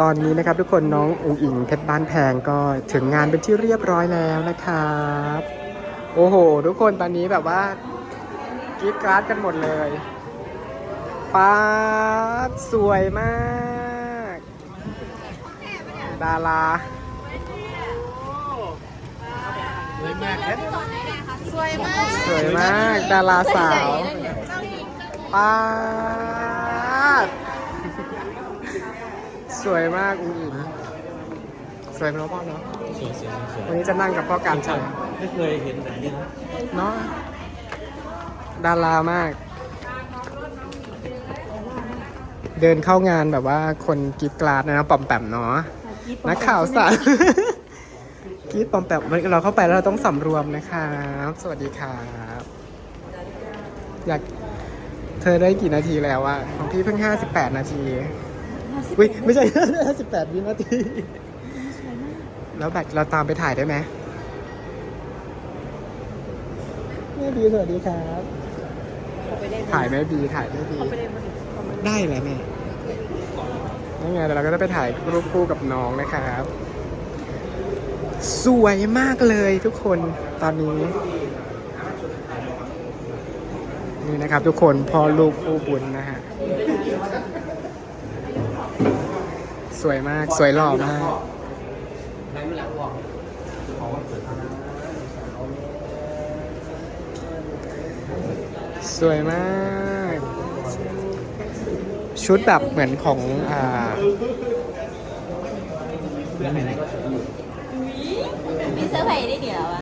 ตอนนี้นะครับทุกคนน้องอุ๋งอิงเพชรบ้านแพงก็ถึงงานเป็นที่เรียบร้อยแล้วนะครับ โอ้โห ทุกคนตอนนี้แบบว่ากรีดกราดกันหมดเลยป๊าดสวยมาก ดาราสวยมากครับสวยมากสวยมาก ดาราสาวป๊าด สวยมากอุ๋งอิงสวยไหมพ่อเนาะสวยสวยสวยวันนี้จะนั่งกับพ่อการชัยไม่เคยเห็นแบบนี้นะเนาะดารามาก เดินเข้างานแบบว่าคนกรีดกราดนะปอมแปมเนาะนักข่าวสารกรีดปอมแปมเราเข้าไปแล้วเราต้องสำรวมนะครับสวัสดีครับอยากเธอได้กี่นาทีแล้วอะของพี่เพิ่ง 58 นาที อุ้ยไม่ใช่ 58 วินาที แล้วแบตเราตามไปถ่ายได้ไหมแม่บีสวัสดีครับถ่ายแม่บีถ่ายแม่บีได้แล้วแม่ยังไงเดี๋ยวเราก็จะไปถ่ายรูปคู่กับน้องนะครับ สวยมากเลยทุกคนตอนนี้ นี่นะครับทุกคนพ่อลูกคู่บุญนะฮะ สวยมาก สวยหล่อมากสวยมาก ชุดแบบเหมือนของอ่ามีเสื้อผ้าได้เดี๋ยวอะ